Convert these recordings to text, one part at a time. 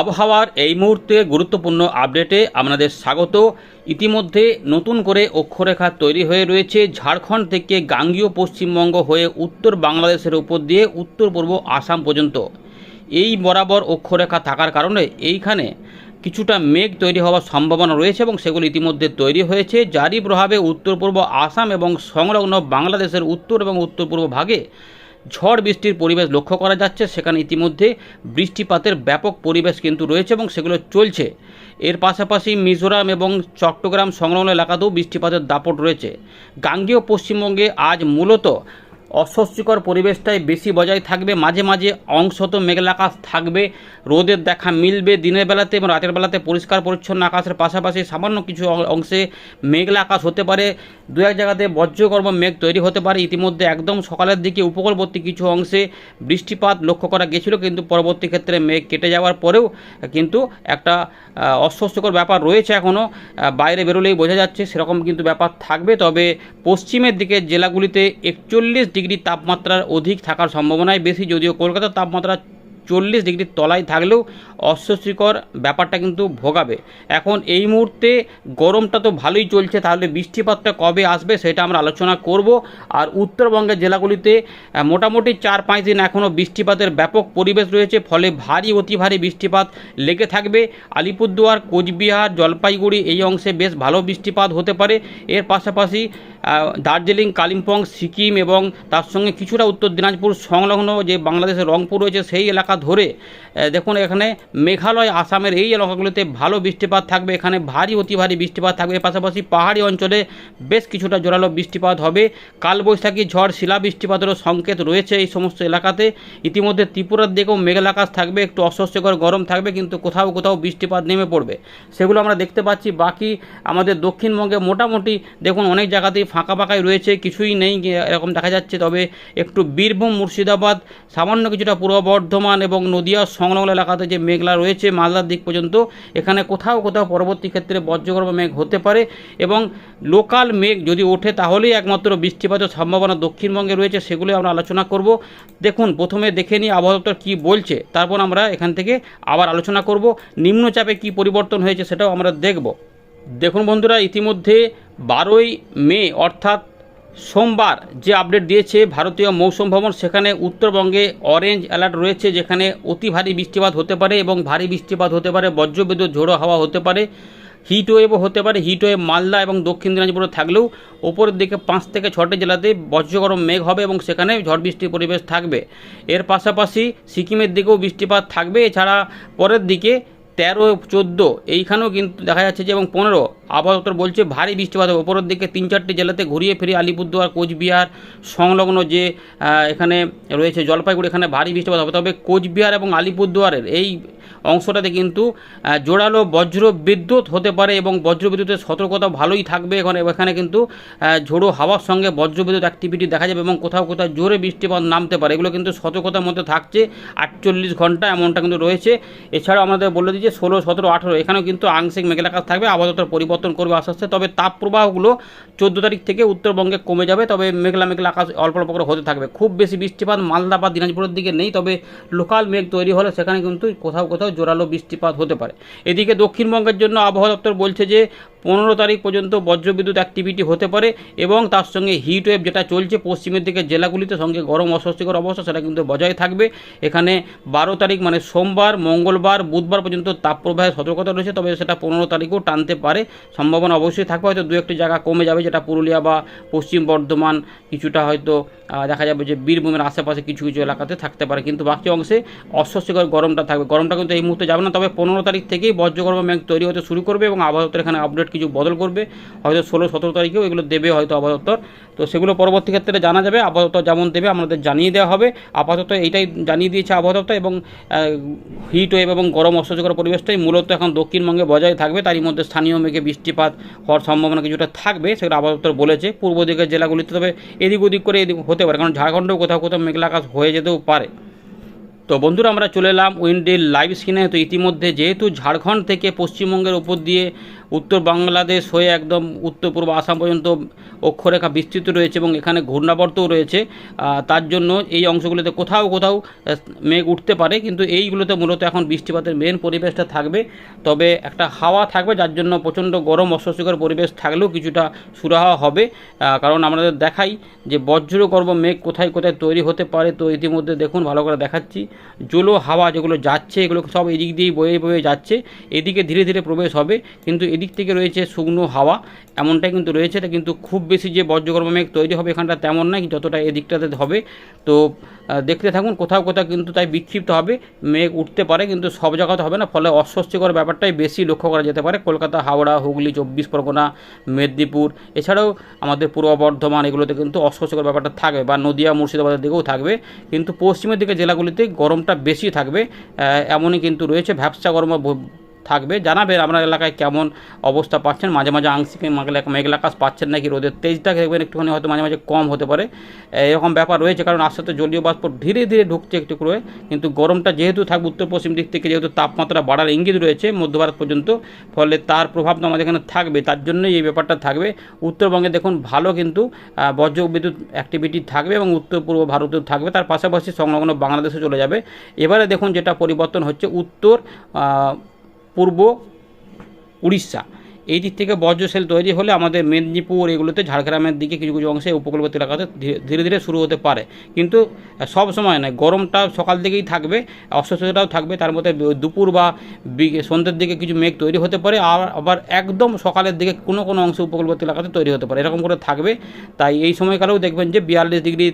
আবহাওয়ার এই মুহূর্তে গুরুত্বপূর্ণ আপডেটে আপনাদের স্বাগত। ইতিমধ্যে নতুন করে অক্ষরেখা তৈরি হয়ে রয়েছে ঝাড়খণ্ড থেকে গাঙ্গীয় পশ্চিমবঙ্গ হয়ে উত্তর বাংলাদেশের উপর দিয়ে উত্তর পূর্ব আসাম পর্যন্ত। এই বরাবর অক্ষরেখা থাকার কারণে এইখানে কিছুটা মেঘ তৈরি হওয়ার সম্ভাবনা রয়েছে এবং সেগুলো ইতিমধ্যে তৈরি হয়েছে। যারই প্রভাবে উত্তর পূর্ব আসাম এবং সংলগ্ন বাংলাদেশের উত্তর এবং উত্তর পূর্ব ভাগে ঝড় বৃষ্টির পরিবেশ লক্ষ্য করা যাচ্ছে। সেখানে ইতিমধ্যে বৃষ্টিপাতের ব্যাপক পরিবেশ কিন্তু রয়েছে এবং সেগুলো চলছে। এর পাশাপাশি মিজোরাম এবং চট্টগ্রাম সংলগ্ন এলাকাতেও বৃষ্টিপাতের দাপট রয়েছে। গাঙ্গেয় পশ্চিমবঙ্গে আজ মূলত অস্বস্তিকর পরিবেশটাই বেশি বজায় থাকবে। মাঝে মাঝে অংশত মেঘলা আকাশ থাকবে। রোদের দেখা মিলবে। দিনের বেলাতে এবং রাতের বেলাতে পরিষ্কার, পরিচ্ছন্ন আকাশের পাশাপাশি সামান্য কিছু অংশে মেঘলা আকাশ হতে পারে। দু এক জায়গাতে বজ্রকর্ম মেঘ তৈরি হতে পারে। ইতিমধ্যে একদম সকালের দিকে উপকূলবর্তী কিছু অংশে বৃষ্টিপাত লক্ষ্য করা গেছিল, কিন্তু পরবর্তী ক্ষেত্রে মেঘ কেটে যাওয়ার পরেও কিন্তু একটা অস্বস্তিকর ব্যাপার রয়েছে এখনও বাইরে বেরোলেই বোঝা যাচ্ছে সেরকম কিন্তু ব্যাপার থাকবে। তবে পশ্চিমের দিকে জেলাগুলিতে একচল্লিশ ডিগ্রি তাপমাত্রার অধিক থাকার সম্ভাবনাই বেশি, যদিও কলকাতার তাপমাত্রা চল্লিশ ডিগ্রির তলায় থাকলেও অস্বস্তিকর ব্যাপারটা কিন্তু ভোগাবে। এখন এই মুহূর্তে গরমটা তো ভালোই চলছে, তাহলে বৃষ্টিপাতটা কবে আসবে সেটা আমরা আলোচনা করব। আর উত্তরবঙ্গের জেলাগুলিতে মোটামুটি চার পাঁচ দিন এখনও বৃষ্টিপাতের ব্যাপক পরিবেশ রয়েছে, ফলে ভারী, অতি ভারী বৃষ্টিপাত লেগে থাকবে। আলিপুরদুয়ার, কোচবিহার, জলপাইগুড়ি এই অংশে বেশ ভালো বৃষ্টিপাত হতে পারে। এর পাশাপাশি দার্জিলিং, কালিম্পং, সিকিম এবং তার সঙ্গে কিছুটা উত্তর দিনাজপুর সংলগ্ন যে বাংলাদেশের রংপুর রয়েছে সেই এলাকা ধরে দেখুন এখানে মেঘালয়, আসামের এই এলাকাগুলিতে ভালো বৃষ্টিপাত থাকবে। এখানে ভারী, অতি ভারী বৃষ্টিপাত থাকবে। পাশাপাশি পাহাড়ি অঞ্চলে বেশ কিছুটা জোরালো বৃষ্টিপাত হবে। কালবৈশাখী ঝড়, শিলা বৃষ্টিপাতেরও সংকেত রয়েছে এই সমস্ত এলাকাতে। ইতিমধ্যে ত্রিপুরার দিকেও মেঘাল আকাশ থাকবে, একটু অস্বস্তিকর গরম থাকবে, কিন্তু কোথাও কোথাও বৃষ্টিপাত নেমে পড়বে। সেগুলো আমরা দেখতে পাচ্ছি। বাকি আমাদের দক্ষিণবঙ্গে মোটামুটি, দেখুন অনেক জায়গাতেই ফাঁকা ফাঁকাই রয়েছে, কিছুই নেই এরকম দেখা যাচ্ছে। তবে একটু বীরভূম, মুর্শিদাবাদ, সামান্য কিছুটা পূর্ব বর্ধমান এবং নদিয়া সংলগ্ন এলাকাতে যে মেঘলা রয়েছে, মালদার দিক পর্যন্ত, এখানে কোথাও কোথাও পরবর্তী ক্ষেত্রে বজ্রগর্ভ মেঘ হতে পারে এবং লোকাল মেঘ যদি ওঠে, তাহলেই একমাত্র বৃষ্টিপাতের সম্ভাবনা দক্ষিণবঙ্গে রয়েছে, সেগুলো আমরা আলোচনা করব। দেখুন, প্রথমে দেখে নিই আবহাওয়া দপ্তর কী বলছে, তারপর আমরা এখান থেকে আবার আলোচনা করব। নিম্নচাপে কি পরিবর্তন হয়েছে, সেটাও আমরা দেখব। দেখুন বন্ধুরা, ইতিমধ্যে বারোই মে, অর্থাৎ সোমবার যে আপডেট দিয়েছে ভারতীয় মৌসুম ভবন, সেখানে উত্তরবঙ্গে অরেঞ্জ অ্যালার্ট রয়েছে, যেখানে অতি ভারী বৃষ্টিপাত হতে পারে এবং ভারী বৃষ্টিপাত হতে পারে, বজ্রবিদ্যুৎ ঝোড়ো হাওয়া হতে পারে হিট ওয়েভও হতে পারে হিট ওয়েভ মালদা এবং দক্ষিণ দিনাজপুরে থাকলেও ওপরের দিকে পাঁচ থেকে ছটি জেলাতে বজ্রগরম মেঘ হবে এবং সেখানে ঝড় বৃষ্টির পরিবেশ থাকবে। এর পাশাপাশি সিকিমের দিকেও বৃষ্টিপাত থাকবে, এছাড়া পরের দিকে তেরো, চোদ্দ, এইখানেও কিন্তু দেখা যাচ্ছে যে এবং পনেরো আবহাওয়া দপ্তর বলছে, ভারী বৃষ্টিপাত হবে। ওপরের দিকে তিন চারটি জেলাতে ঘুরিয়ে ফিরিয়ে আলিপুরদুয়ার, কোচবিহার, সংলগ্ন যে এখানে রয়েছে জলপাইগুড়ি, এখানে ভারী বৃষ্টিপাত হবে। তবে কোচবিহার এবং আলিপুরদুয়ারের এই অংশটাতে কিন্তু জোরালো বজ্র বিদ্যুৎ হতে পারে এবং বজ্র বিদ্যুতের সতর্কতা ভালোই থাকবে এখানে। এখানে কিন্তু ঝোড়ো হাওয়ার সঙ্গে বজ্র বিদ্যুৎ অ্যাক্টিভিটি দেখা যাবে এবং কোথাও কোথাও জোরে বৃষ্টিপাত নামতে পারে। এগুলো কিন্তু সতর্কতার মধ্যে থাকছে। আটচল্লিশ ঘণ্টা এমনটা কিন্তু রয়েছে। এছাড়াও আমাদের বলে যে ষোলো, সতেরো, আঠেরো, এখানেও কিন্তু আংশিক মেঘলা আকাশ থাকবে। আবহাওয়া দপ্তর পরিবর্তন করবে আস্তে আস্তে। তবে তাপ প্রবাহগুলো চোদ্দ তারিখ থেকে উত্তরবঙ্গে কমে যাবে, তবে মেঘলা মেঘলা আকাশ অল্প অল্প করে হতে থাকবে। খুব বেশি বৃষ্টিপাত মালদা বা দিনাজপুরের দিকে নেই, তবে লোকাল মেঘ তৈরি হলে সেখানে কিন্তু কোথাও কোথাও জোরালো বৃষ্টিপাত হতে পারে। এদিকে দক্ষিণবঙ্গের জন্য আবহাওয়া দপ্তর বলছে যে পনেরো তারিখ পর্যন্ত বজ্রবিদ্যুৎ অ্যাক্টিভিটি হতে পারে এবং তার সঙ্গে হিট ওয়েভ যেটা চলছে পশ্চিমের দিকে জেলাগুলিতে সঙ্গে গরম অস্বস্তিকর অবস্থা সেটা কিন্তু বজায় থাকবে। এখানে বারো তারিখ মানে সোমবার, মঙ্গলবার, বুধবার পর্যন্ত তাপপ্রবাহের সতর্কতা রয়েছে, তবে সেটা পনেরো তারিখও টানতে পারে। সম্ভাবনা অবশ্যই থাকবে, হয়তো দু একটি জায়গা কমে যাবে, যেটা পুরুলিয়া বা পশ্চিম বর্ধমান কিছুটা হয়তো দেখা যাবে যে বীরভূমের আশেপাশে কিছু কিছু এলাকাতে থাকতে পারে। কিন্তু বাকি অংশে অস্বস্তিকর গরমটা থাকবে। গরমটা কিন্তু এই মুহূর্তে যাবে না, তবে পনেরো তারিখ থেকেই বজ্রগর্ভ মেঘ তৈরি হতে শুরু করবে এবং আবহাওয়া এখানে আপডেট কিছু বদল করবে, হয়তো ষোলো, সতেরো তারিখেও এগুলো দেবে হয়তো দপ্তর তো সেগুলো পরবর্তী ক্ষেত্রে জানা যাবে দপ্তর যেমন দেবে আমাদের জানিয়ে দেওয়া হবে। আপাতত এইটাই জানিয়ে দিয়েছে দপ্তর এবং হিট ওয়েভ এবং গরম অস্বস্তিকর পরিবেশটাই মূলত এখন দক্ষিণবঙ্গে বজায় থাকবে। তারই মধ্যে স্থানীয় মেঘে বৃষ্টিপাত হওয়ার সম্ভাবনা কিছুটা থাকবে সেগুলো দপ্তর বলেছে। পূর্ব দিকের জেলাগুলিতে তবে এদিক ওদিক করে এদিক হতে পারে, কারণ ঝাড়খণ্ডেও কোথাও কোথাও মেঘলা আকাশ হয়ে যেতেও পারে। তো বন্ধুরা আমরা চলে এলাম উইন্ডের লাইভ স্ক্রিনে। তো ইতিমধ্যে যেহেতু ঝাড়খণ্ড থেকে পশ্চিমবঙ্গের উপর দিয়ে উত্তর বাংলাদেশ হয়ে একদম উত্তর পূর্ব আসাম পর্যন্ত অক্ষরেখা বিস্তৃত রয়েছে এবং এখানে ঘূর্ণাবর্তও রয়েছে। তার জন্য এই অংশগুলোতে কোথাও কোথাও মেঘ উঠতে পারে, কিন্তু এইগুলোতে মূলত এখন বৃষ্টিপাতের মেন পরিবেশটা থাকবে। তবে একটা হাওয়া থাকবে, যার জন্য প্রচণ্ড গরম, অস্বস্তিকর পরিবেশ থাকলেও কিছুটা সুরাহা হবে। কারণ আমাদের দেখাই যে বজ্রগর্ভ মেঘ কোথায় কোথায় তৈরি হতে পারে, তো ইতিমধ্যে দেখুন, ভালো করে দেখাচ্ছি। জলো হাওয়া যেগুলো যাচ্ছে, এগুলো সব এদিক দিয়েই বয়ে বয়ে যাচ্ছে। এদিকে ধীরে ধীরে প্রবেশ হবে, কিন্তু এদিক থেকে রয়েছে শুকনো হাওয়া, এমনটাই কিন্তু রয়েছে। এটা কিন্তু খুব বেশি যে বজ্রগর্ভ মেঘ তৈরি হবে এখানটা তেমন নয়, যতটা এদিকটাতে হবে। তো দেখতে থাকুন, কোথাও কোথাও কিন্তু তাই বিক্ষিপ্ত হবে, মেঘ উঠতে পারে, কিন্তু সব জায়গাতে হবে না। ফলে অস্বস্তিকর ব্যাপারটাই বেশি লক্ষ্য করা যেতে পারে। কলকাতা, হাওড়া, হুগলি, চব্বিশ পরগনা, মেদিনীপুর, এছাড়াও আমাদের পূর্ব বর্ধমান, এগুলোতে কিন্তু অস্বস্তিকর ব্যাপারটা থাকবে বা নদিয়া, মুর্শিদাবাদের দিকেও থাকবে। কিন্তু পশ্চিমের দিকে জেলাগুলিতে গরমটা বেশি থাকবে এমনই কিন্তু রয়েছে। ভ্যাবসা গরম থাকবে। জানাবেন আপনার এলাকায় কেমন অবস্থা পাচ্ছেন। মাঝে মাঝে আংশিক মেঘলা- মেঘলা আকাশ পাচ্ছেন নাকি রোদের তেজটা দেখবেন একটুখানি, হয়তো মাঝে মাঝে কম হতে পারে। এরকম ব্যাপার রয়েছে কারণ আস্তে আস্তে জলীয় বাষ্প ধীরে ধীরে ঢুকছে একটু করে, কিন্তু গরমটা যেহেতু থাকবে উত্তর পশ্চিম দিক থেকে, যেহেতু তাপমাত্রা বাড়ার ইঙ্গিত রয়েছে মধ্য ভারত পর্যন্ত, ফলে তার প্রভাব তো আমাদের এখানে থাকবে, তার জন্যই এই ব্যাপারটা থাকবে। উত্তরবঙ্গে দেখুন ভালো কিন্তু বজ্র বিদ্যুৎ অ্যাক্টিভিটি থাকবে এবং উত্তর পূর্ব ভারতেও থাকবে। তার পাশাপাশি সংলগ্ন বাংলাদেশে চলে যাবে। এবারে দেখুন যেটা পরিবর্তন হচ্ছে, উত্তর পূর্ব উড়িষ্যা। এই দিক থেকে বজ্রশেল তৈরি হলে আমাদের মেদিনীপুর এগুলোতে ঝাড়গ্রামের দিকে কিছু কিছু অংশে উপকূলবর্তী এলাকাতে ধীরে- ধীরে শুরু হতে পারে। কিন্তু সব সময় নয়, গরমটা সকাল দিকেই থাকবে অস্বস্তিটাও থাকবে, তার মধ্যে দুপুর বা সন্ধ্যের দিকে কিছু মেঘ তৈরি হতে পারে, আর আবার একদম সকালের দিকে কোনো কোনো অংশে উপকূলবর্তী এলাকাতে তৈরি হতে পারে। এরকম করে থাকবে। তাই এই সময়কালেও দেখবেন যে বিয়াল্লিশ ডিগ্রি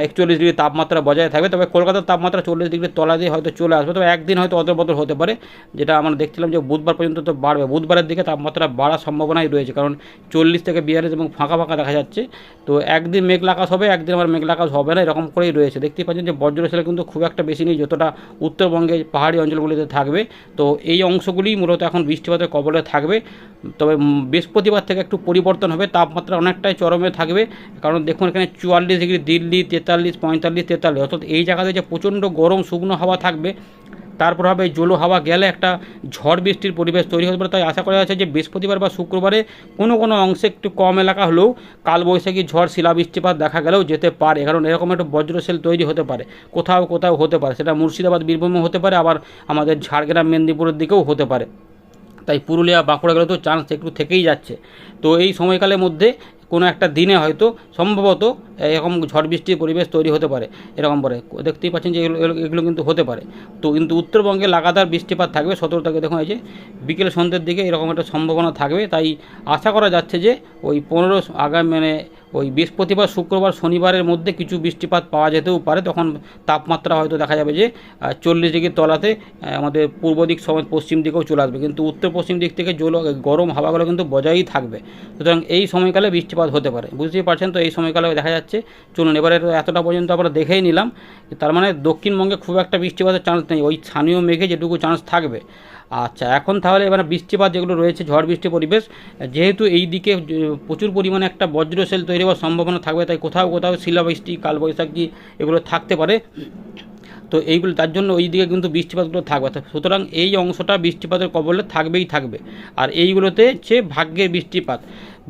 একচল্লিশ ডিগ্রি তাপমাত্রা বজায় থাকবে। তবে কলকাতার তাপমাত্রা চল্লিশ ডিগ্রির তলা দিয়ে হয়তো চলে আসবে, তবে একদিন হয়তো অদল বদল হতে পারে, যেটা আমরা দেখছিলাম যে বুধবার পর্যন্ত তো বাড়বে। বুধবারের দিকে তাপমাত্রা বাড়ার সম্ভাবনাই রয়েছে। কারণ চল্লিশ থেকে বিয়াল্লিশ এবং ফাঁকা ফাঁকা দেখা যাচ্ছে। তো একদিন মেঘলা আকাশ হবে, একদিন আবার মেঘলা আকাশ হবে না, এরকম করেই রয়েছে। দেখতেই পাচ্ছেন যে বজ্রশীলা কিন্তু খুব একটা বেশি নেই, যতটা উত্তরবঙ্গে পাহাড়ি অঞ্চলগুলিতে থাকবে। তো এই অংশগুলি মূলত এখন বৃষ্টিপাতের কবলে থাকবে। তবে বৃহস্পতিবার থেকে একটু পরিবর্তন হবে, তাপমাত্রা অনেকটাই চরমে থাকবে। কারণ দেখুন এখানে চুয়াল্লিশ ডিগ্রি, দিল্লি তেতাল্লিশ, পঁয়তাল্লিশ তেতাল্লিশ, অর্থাৎ এই জায়গাতে যে প্রচণ্ড গরম, শুকনো হাওয়া থাকবে তার প্রভাবে জলো হাওয়া গেলে একটা ঝড় বৃষ্টির পরিবেশ তৈরি হতে পারে। তাই আশা করা যাচ্ছে যে বৃহস্পতিবার বা শুক্রবারে কোনো কোনো অংশে একটু কম এলাকা হলেও কালবৈশাখী ঝড় শিলাবৃষ্টিপাত দেখা গেলেও যেতে পারে। কারণ এরকম একটা বজ্রশেল তৈরি হতে পারে। কোথাও কোথাও হতে পারে। সেটা মুর্শিদাবাদ বীরভূমে হতে পারে। আবার আমাদের ঝাড়গ্রাম, মেদিনীপুরের দিকেও হতে পারে। তাই পুরুলিয়া, বাঁকুড়া গেলে তো চান্স একটু থেকেই যাচ্ছে। তো এই সময়কালের মধ্যে কোনো একটা দিনে হয়তো সম্ভবত এরকম ঝড় বৃষ্টির পরিবেশ তৈরি হতে পারে, এরকম পরে দেখতেই পাচ্ছেন যে এগুলো, এগুলো- কিন্তু হতে পারে। তো কিন্তু উত্তরবঙ্গে লাগাতার বৃষ্টিপাত থাকবে সতেরো তারিখে দেখুন এই যে বিকেল সন্ধ্যের দিকে এরকম একটা সম্ভাবনা থাকবে। তাই আশা করা যাচ্ছে যে ওই পনেরো আগামী মানে ওই বৃহস্পতিবার, শুক্রবার, শনিবারের মধ্যে কিছু বৃষ্টিপাত পাওয়া যেতেও পারে। তখন তাপমাত্রা হয়তো দেখা যাবে যে চল্লিশ ডিগ্রির তলাতে আমাদের পূর্ব দিক সময় পশ্চিম দিকেও চলে আসবে। কিন্তু উত্তর পশ্চিম দিক থেকে জল গরম হাওয়াগুলো কিন্তু বজায়ই থাকবে। সুতরাং এই সময়কালে বৃষ্টিপাত হতে পারে। বুঝতেই পারছেন তো, এই সময়কালে দেখা যাচ্ছে, চলুন, এবারে এতটা পর্যন্ত আমরা দেখেই নিলাম। তার মানে দক্ষিণবঙ্গে খুব একটা বৃষ্টিপাতের চান্স নেই। ওই স্থানীয় মেঘে যেটুকু চান্স থাকবে। আচ্ছা এখন তাহলে এবার বৃষ্টিপাত যেগুলো রয়েছে, ঝড় বৃষ্টি পরিবেশ, যেহেতু এই দিকে প্রচুর পরিমাণে একটা বজ্রশেল তৈরি হওয়ার সম্ভাবনা থাকবে, তাই কোথাও কোথাও শিলাবৃষ্টি, কালবৈশাখী এগুলো থাকতে পারে। তো এইগুলো, তার জন্য ওই দিকে কিন্তু বৃষ্টিপাতগুলো থাকবে। সুতরাং এই অংশটা বৃষ্টিপাতের কবলে থাকবেই থাকবে। আর এইগুলোতে হচ্ছে ভাগ্যের বৃষ্টিপাত।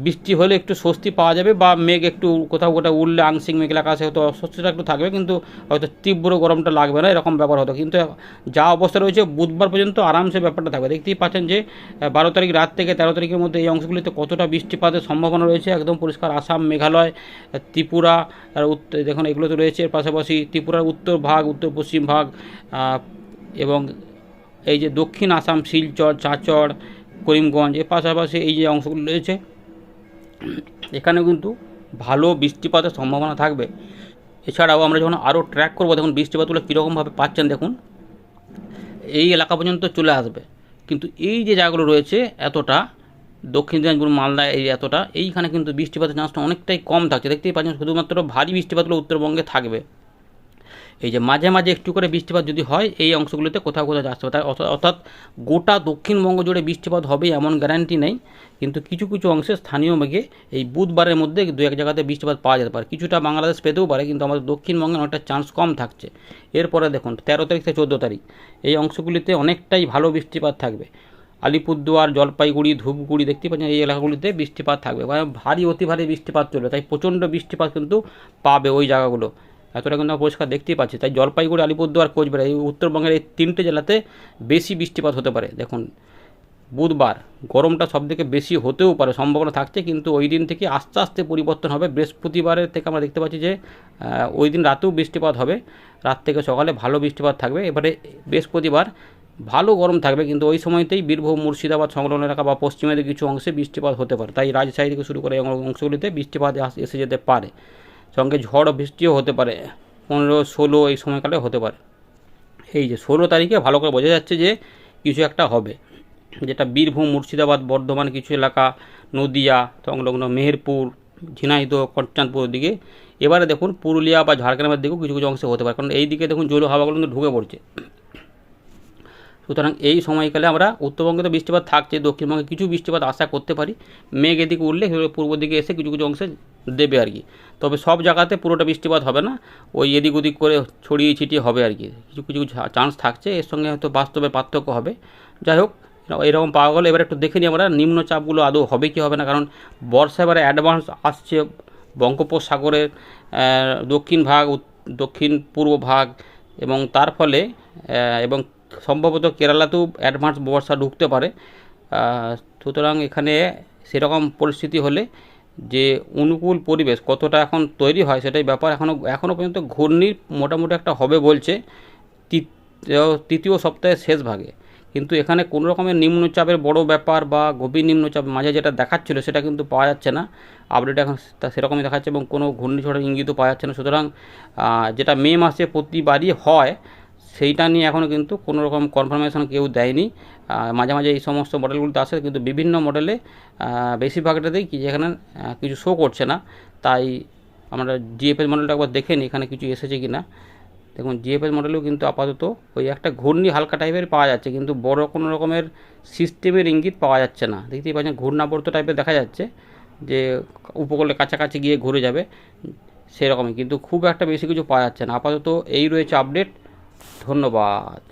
বৃষ্টি হলে একটু স্বস্তি পাওয়া যাবে বা মেঘ একটু কোথাও কোথাও উঠলে আংশিক মেঘলা আকাশে হয়তো অস্বস্তিটা একটু থাকবে, কিন্তু হয়তো তীব্র গরমটা লাগবে না, এরকম ব্যাপার হতো। কিন্তু যা অবস্থা রয়েছে, বুধবার পর্যন্ত আরামসে ব্যাপারটা থাকবে। দেখতেই পাচ্ছেন যে, বারো তারিখ রাত থেকে তেরো তারিখের মধ্যে এই অংশগুলিতে কতটা বৃষ্টিপাতের সম্ভাবনা রয়েছে, একদম পরিষ্কার আসাম, মেঘালয়, ত্রিপুরা, আর উত্তর দেখুন এগুলো তো রয়েছে, এর পাশাপাশি ত্রিপুরার উত্তর ভাগ, উত্তর পশ্চিম ভাগ এবং এই যে দক্ষিণ আসাম, শিলচর, চাচড়, করিমগঞ্জ, এর পাশাপাশি এই যে অংশগুলো রয়েছে এখানে কিন্তু ভালো বৃষ্টিপাতের সম্ভাবনা থাকবে। এছাড়াও আমরা যখন আরও ট্র্যাক করব, দেখুন বৃষ্টিপাতগুলো কীরকমভাবে পাচ্ছেন, দেখুন। এই এলাকা পর্যন্ত চলে আসবে। কিন্তু এই যে জায়গাগুলো রয়েছে এতটা, দক্ষিণ দিনাজপুর, মালদা এই এতটা, এইখানে কিন্তু বৃষ্টিপাতের চান্সটা অনেকটাই কম থাকছে। দেখতেই পাচ্ছেন, শুধুমাত্র ভারী বৃষ্টিপাতগুলো উত্তরবঙ্গে থাকবে। এই যে মাঝে মাঝে একটু করে বৃষ্টিপাত যদি হয়, এই অংশগুলোতে কোথাও কোথাও আসতে পারে অর্থাৎ গোটা দক্ষিণবঙ্গ জুড়ে বৃষ্টিপাত হবে এমন গ্যারান্টি নেই, কিন্তু কিছু কিছু অংশে স্থানীয় মেঘে এই বুধবারের মধ্যে দু এক জায়গাতে বৃষ্টিপাত পাওয়া যেতে পারে। কিছুটা বাংলাদেশ পেতেও পারে, কিন্তু আমাদের দক্ষিণবঙ্গে অনেকটা চান্স কম থাকছে। এরপরে দেখুন, তেরো তারিখ থেকে চোদ্দ তারিখ, এই অংশগুলিতে অনেকটাই ভালো বৃষ্টিপাত থাকবে। আলিপুরদুয়ার, জলপাইগুড়ি, ধূপগুড়ি দেখতে পাচ্ছেন, এই এলাকাগুলিতে বৃষ্টিপাত থাকবে। মানে ভারী, অতি ভারী বৃষ্টিপাত চলবে, তাই প্রচণ্ড বৃষ্টিপাত কিন্তু পাবে ওই জায়গাগুলো। এতটা কিন্তু আমরা পরিষ্কার দেখতেই পাচ্ছি। তাই জলপাইগুড়ি, আলিপুরদুয়ার, কোচবিহার এই উত্তরবঙ্গের এই তিনটে জেলাতে বেশি বৃষ্টিপাত হতে পারে। দেখুন, বুধবার গরমটা সবথেকে বেশি হতেও পারে, সম্ভাবনা থাকছে, কিন্তু ওই দিন থেকে আস্তে আস্তে পরিবর্তন হবে। বৃহস্পতিবারের থেকে আমরা দেখতে পাচ্ছি যে ওই দিন রাতেও বৃষ্টিপাত হবে। রাত থেকে সকালে ভালো বৃষ্টিপাত থাকবে। এবারে বৃহস্পতিবার ভালো গরম থাকবে, কিন্তু ওই সময়তেই বীরভূম, মুর্শিদাবাদ সংলগ্ন এলাকা বা পশ্চিমের কিছু অংশে বৃষ্টিপাত হতে পারে। তাই রাজশাহী থেকে শুরু করে অংশগুলিতে বৃষ্টিপাত এসে যেতে পারে। সঙ্গে ঝড় বৃষ্টিও হতে পারে। পনেরো, ষোলো এই সময়কালে হতে পারে। এই যে ষোলো তারিখে ভালো করে বোঝা যাচ্ছে যে কিছু একটা হবে। যেটা বীরভূম, মুর্শিদাবাদ, বর্ধমান কিছু এলাকা, নদিয়া, সংলগ্ন মেহেরপুর, ঝিনাইদহ কটচাঁদপুর দিকে। এবারে দেখুন পুরুলিয়া বা ঝাড়গ্রামের দিকেও কিছু কিছু অংশে হতে পারে। কারণ এই দিকে দেখুন জৈল হাওয়াগুলো কিন্তু ঢুকে পড়ছে। সুতরাং এই সময়কালে আমরা উত্তরবঙ্গে তো বৃষ্টিপাত থাকছে, দক্ষিণবঙ্গে কিছু বৃষ্টিপাত আশা করতে পারি। মেঘ এদিকে উঠলে পূর্ব দিকে এসে কিছু কিছু অংশে দেবে আর কি। তবে সব জায়গাতে পুরোটা বৃষ্টিপাত হবে না। ওই এদিক ওদিক করে ছড়িয়ে ছিটিয়ে হবে আর কি। কিছু কিছু চান্স থাকছে। এর সঙ্গে হয়তো বাস্তবে পার্থক্য হবে। যাই হোক, এরকম পাওয়া গেলে এবার একটু দেখে নিই আমরা। নিম্নচাপগুলো আদৌ হবে কি হবে না? কারণ বর্ষা এবারে অ্যাডভান্স আসছে বঙ্গোপসাগরের দক্ষিণ ভাগ দক্ষিণ পূর্ব ভাগ এবং তার ফলে এবং সম্ভবত কেরালাতেও অ্যাডভান্স বর্ষা ঢুকতে পারে। সুতরাং এখানে সেরকম পরিস্থিতি হলে যে অনুকূল পরিবেশ কতটা এখন তৈরি হয় সেটাই ব্যাপার। এখনও এখনও পর্যন্ত ঘূর্ণির মোটামুটি একটা হবে বলছে তৃতীয় সপ্তাহের শেষ ভাগে। কিন্তু এখানে কোনো রকমের নিম্নচাপের বড় ব্যাপার বা গভীর নিম্নচাপ মাঝে যেটা দেখাচ্ছিল সেটা কিন্তু পাওয়া যাচ্ছে না। আপডেট এখন তা সেরকমই দেখাচ্ছে এবং কোনো ঘূর্ণিঝড়ের ইঙ্গিতও পাওয়া যাচ্ছে না। সুতরাং যেটা মে মাসে প্রতিবারই হয় সেইটা নিয়ে এখনও কিন্তু কোনো রকম কনফার্মেশন কেউ দেয়নি। মাঝে মাঝে এই সমস্ত মডেলগুলোতে আসে, কিন্তু বিভিন্ন মডেলে বেশিরভাগটাতেই কি যেখানে কিছু শো করছে না। তাই আমরা জিএফএস মডেলটা একবার দেখে নিই এখানে কিছু এসেছে কি না দেখুন জিএফএস মডেলেও কিন্তু আপাতত ওই একটা ঘূর্ণি হালকা টাইপের পাওয়া যাচ্ছে, কিন্তু বড় কোনো রকমের সিস্টেমের ইঙ্গিত পাওয়া যাচ্ছে না। দেখতেই পাচ্ছেন, ঘূর্ণাবর্ত টাইপের দেখা যাচ্ছে যে, উপকূলের কাছাকাছি গিয়ে ঘুরে যাবে, সেরকমই। কিন্তু খুব একটা বেশি কিছু পাওয়া যাচ্ছে না। আপাতত এই রয়েছে আপডেট ধন্যবাদ।